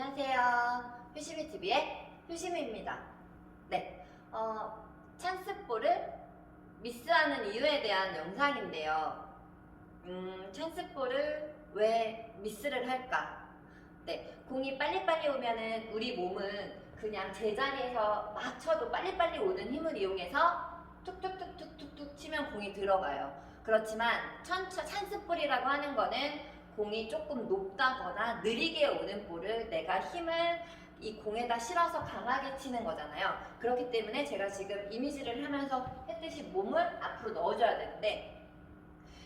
안녕하세요. 효심이 TV의 효심입니다. 네, 어, 찬스볼을 미스하는 이유에 대한 영상인데요. 음, 찬스볼을 왜 미스를 할까? 네, 공이 빨리빨리 오면은 우리 몸은 그냥 제자리에서 막 쳐도 빨리빨리 오는 힘을 이용해서 툭툭툭툭툭툭 치면 공이 들어가요. 그렇지만 찬스볼이라고 하는 거는 공이 조금 높다거나 느리게 오는 볼을 내가 힘을 이 공에다 실어서 강하게 치는 거잖아요. 그렇기 때문에 제가 지금 이미지를 하면서 했듯이 몸을 앞으로 넣어줘야 되는데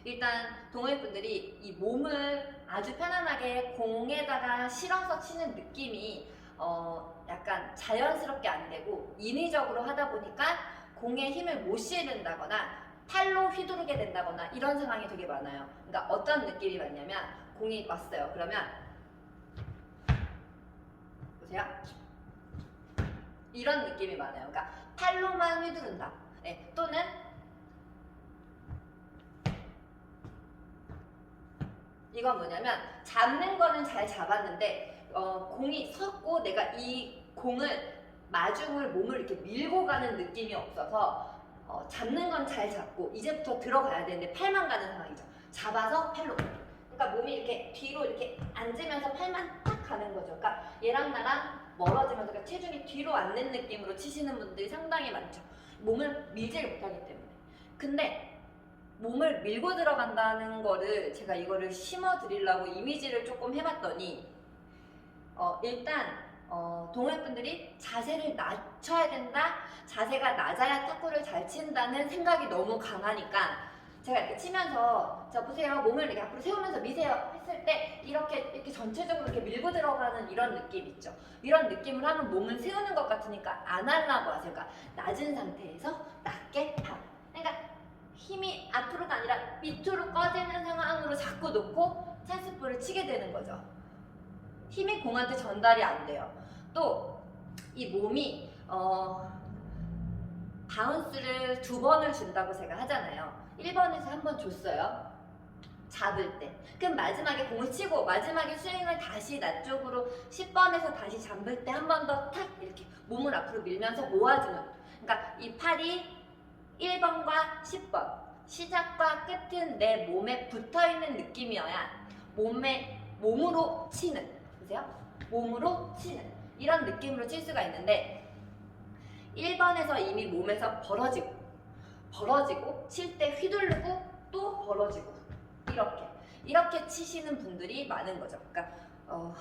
일단 동호회분들이 이 몸을 아주 편안하게 공에다가 실어서 치는 느낌이 어 약간 자연스럽게 안 되고 인위적으로 하다 보니까 공에 힘을 못 실는다거나 팔로 휘두르게 된다거나 이런 상황이 되게 많아요. 그러니까 어떤 느낌이 많냐면 공이 왔어요. 그러면 보세요. 이런 느낌이 많아요. 그러니까 팔로만 휘두른다. 네, 또는 이건 뭐냐면 잡는 거는 잘 잡았는데 어, 공이 섰고 내가 이 공을 마중을 몸을 이렇게 밀고 가는 느낌이 없어서 어, 잡는 건 잘 잡고 이제부터 들어가야 되는데 팔만 가는 상황이죠. 잡아서 팔로. 그러니까 몸이 이렇게 뒤로 이렇게 앉으면서 팔만 딱 가는 거죠. 그러니까 얘랑 나랑 멀어지면서 그러니까 체중이 뒤로 앉는 느낌으로 치시는 분들이 상당히 많죠. 몸을 밀지를 못하기 때문에. 근데 몸을 밀고 들어간다는 거를 제가 이거를 심어 드리려고 이미지를 조금 해봤더니 어, 일단 어, 동호회분들이 자세를 낮춰야 된다. 자세가 낮아야 탁구를 잘 친다는 생각이 너무 강하니까 제가 이렇게 치면서 자 보세요 몸을 이렇게 앞으로 세우면서 미세요 했을 때 이렇게 이렇게 전체적으로 이렇게 밀고 들어가는 이런 느낌 있죠. 이런 느낌을 하면 몸을 세우는 것 같으니까 안 하려고 하세요. 그러니까 낮은 상태에서 낮게 탑. 그러니까 힘이 앞으로가 아니라 밑으로 꺼지는 상황으로 자꾸 놓고 찬스볼을 치게 되는 거죠. 힘이 공한테 전달이 안 돼요. 또 이 몸이 어, 바운스를 두 번을 준다고 제가 하잖아요. 1번에서 한 번 줬어요. 잡을 때. 그럼 마지막에 공을 치고 마지막에 스윙을 다시 낮쪽으로 10번에서 다시 잡을 때 한 번 더 탁 이렇게 몸을 앞으로 밀면서 모아주는. 그러니까 이 팔이 1번과 10번 시작과 끝은 내 몸에 붙어 있는 느낌이어야 몸에 몸으로 치는 보세요. 몸으로 치는 이런 느낌으로 칠 수가 있는데 1번에서 이미 몸에서 벌어지고 벌어지고 칠 때 휘두르고 또 벌어지고 이렇게 이렇게 치시는 분들이 많은 거죠. 그러니까 어,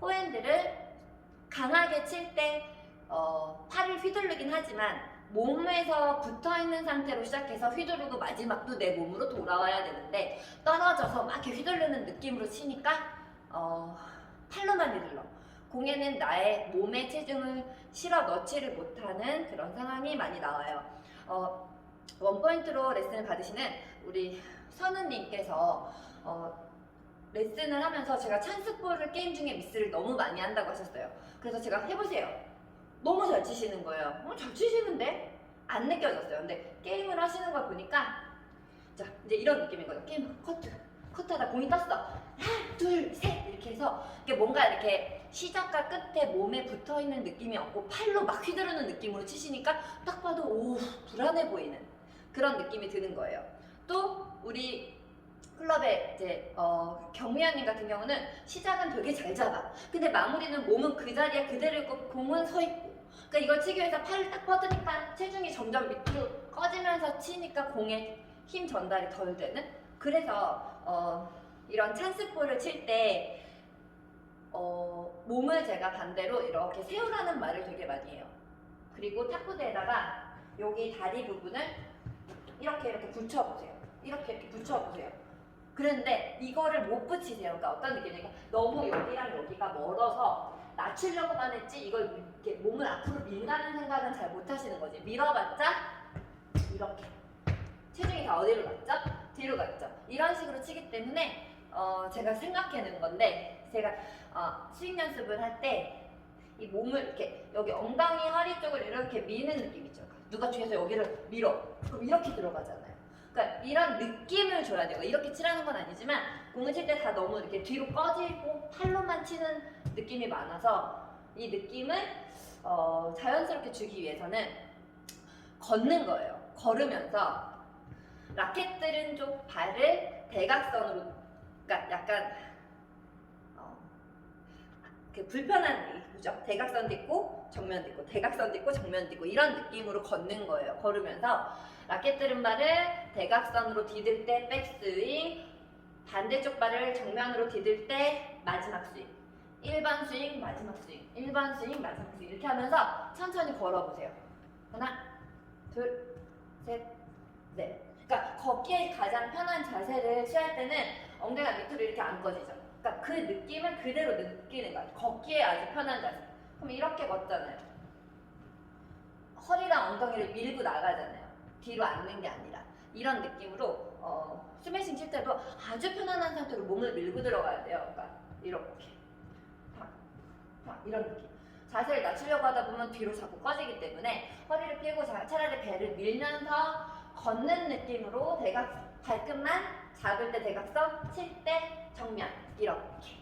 포핸드를 강하게 칠때 어, 팔을 휘두르긴 하지만 몸에서 붙어 있는 상태로 시작해서 휘두르고 마지막도 내 몸으로 돌아와야 되는데 떨어져서 막 이렇게 휘두르는 느낌으로 치니까 어, 팔로만 휘둘러. 공에는 나의 몸의 체중을 실어 넣지를 못하는 그런 상황이 많이 나와요. 어, 원포인트로 레슨을 받으시는 우리 선우님께서 어, 레슨을 하면서 제가 찬스볼을 게임 중에 미스를 너무 많이 한다고 하셨어요. 그래서 제가 해보세요. 너무 잘 치시는 거예요. 어, 잘 치시는데? 안 느껴졌어요. 근데 게임을 하시는 걸 보니까 자 이제 이런 느낌인 거죠. 게임 커트 커트하다 공이 떴어. 하나 둘 셋 이렇게 해서 이게 뭔가 이렇게 시작과 끝에 몸에 붙어 있는 느낌이 없고 팔로 막 휘두르는 느낌으로 치시니까 딱 봐도 오 불안해 보이는 그런 느낌이 드는 거예요. 또 우리 클럽의 이제 어, 경미아님 같은 경우는 시작은 되게 잘 잡아. 근데 마무리는 몸은 그 자리에 그대로 있고 공은 서 있고. 그러니까 이걸 치기 위해서 팔을 딱 뻗으니까 체중이 점점 밑으로 꺼지면서 치니까 공에 힘 전달이 덜 되는. 그래서 어, 이런 찬스볼을 칠때 어, 몸을 제가 반대로 이렇게 세우라는 말을 되게 많이 해요. 그리고 탁구대에다가 여기 다리 부분을 이렇게 이렇게 붙여보세요. 이렇게 이렇게 붙여보세요. 그런데 이거를 못 붙이세요. 그러니까 어떤 느낌이냐면 너무 여기랑 여기가 멀어서 낮추려고만 했지 이걸 이렇게 몸을 앞으로 민다는 생각은 잘 못 하시는 거지. 밀어봤자 이렇게 체중이 다 어디로 갔죠? 뒤로 갔죠. 이런 식으로 치기 때문에 어, 제가 생각해낸 건데 제가 어, 스윙 연습을 할 때 이 몸을 이렇게 여기 엉덩이 허리 쪽을 이렇게 미는 느낌 있죠. 누가 뒤에서 여기를 밀어. 그럼 이렇게 들어가잖아요. 그러니까 이런 느낌을 줘야 돼요. 이렇게 치라는 건 아니지만 공을 칠 때 다 너무 이렇게 뒤로 꺼지고 팔로만 치는 느낌이 많아서 이 느낌을 어, 자연스럽게 주기 위해서는 걷는 거예요. 걸으면서 라켓들은 쪽 발을 대각선으로, 그러니까 약간 어, 그 불편한 그죠? 대각선도 있고 정면도 있고 대각선도 있고 정면도 있고 이런 느낌으로 걷는 거예요. 걸으면서 라켓들은 발을 대각선으로 디딜 때 백스윙, 반대쪽 발을 정면으로 디딜 때 마지막 스윙. 1번 스윙, 마지막 스윙. 1번 스윙, 마지막 스윙. 이렇게 하면서 천천히 걸어보세요. 하나, 둘, 셋, 넷. 그러니까 걷기에 가장 편한 자세를 취할 때는 엉덩이가 밑으로 이렇게 안 꺼지죠. 그러니까 그 느낌을 그대로 느끼는 거야. 걷기에 아주 편한 자세. 그럼 이렇게 걷잖아요. 허리랑 엉덩이를 밀고 나가잖아요. 뒤로 앉는 게 아니라. 이런 느낌으로 어, 스매싱 칠 때도 아주 편안한 상태로 몸을 밀고 들어가야 돼요. 그러니까 이렇게. 이런 느낌. 자세를 낮추려고 하다 보면 뒤로 자꾸 꺼지기 때문에 허리를 펴고 자- 차라리 배를 밀면서 걷는 느낌으로 대각 발끝만 잡을 때 대각선, 칠 때 정면 이렇게.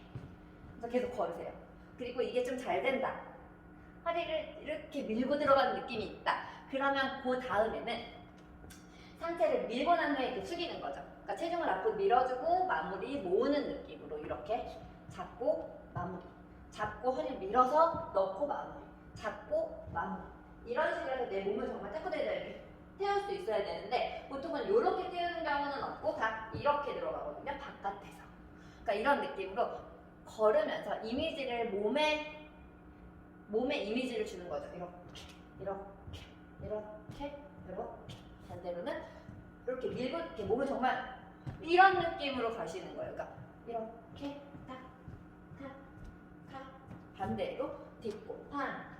그래서 계속 걸으세요. 그리고 이게 좀 잘 된다. 허리를 이렇게 밀고 들어가는 느낌이 있다. 그러면 그 다음에는 상체를 밀고 난 후에 이렇게 숙이는 거죠. 그러니까 체중을 앞으로 밀어주고 마무리 모으는 느낌으로 이렇게 잡고 마무리. 잡고 허리를 밀어서 넣고 마무리. 잡고 마무리. 이런 식으로 해서 내 몸을 정말 태권도에다 이렇게 태울 수 있어야 되는데 보통은 이렇게 태우는 경우는 없고 다 이렇게 들어가거든요. 바깥에서. 그러니까 이런 느낌으로 걸으면서 이미지를 몸에 몸에 이미지를 주는 거죠. 이렇게 이렇게 이렇게 이렇게 반대로는 이렇게 밀고 이렇게 몸을 정말 이런 느낌으로 가시는 거예요. 그러니까 이렇게 탁탁탁 반대로 딛고 팡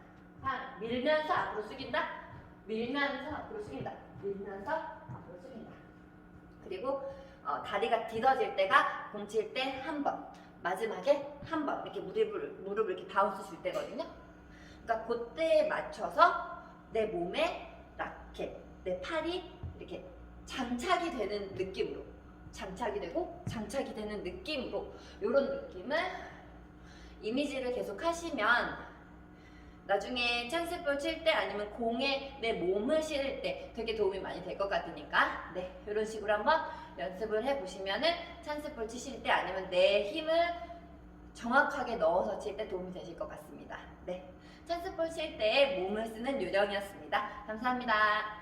팡 밀면서 앞으로 숙인다. 밀면서 앞으로 숙인다. 밀면서 앞으로 숙인다. 그리고 어, 다리가 뒤어질 때가 공칠 때 한 번, 마지막에 한 번 이렇게 무릎을 무릎을 이렇게 바운스 줄 때거든요. 그러니까 그때에 맞춰서 내 몸에 라켓, 내 팔이 이렇게 장착이 되는 느낌으로 장착이 되고 장착이 되는 느낌으로 이런 느낌을 이미지를 계속 하시면 나중에 찬스볼 칠 때 아니면 공에 내 몸을 실을 때 되게 도움이 많이 될 것 같으니까 네 이런 식으로 한번 연습을 해보시면은 찬스볼 치실 때 아니면 내 힘을 정확하게 넣어서 칠 때 도움이 되실 것 같습니다. 네 찬스볼 칠 때 몸을 쓰는 요령이었습니다. 감사합니다.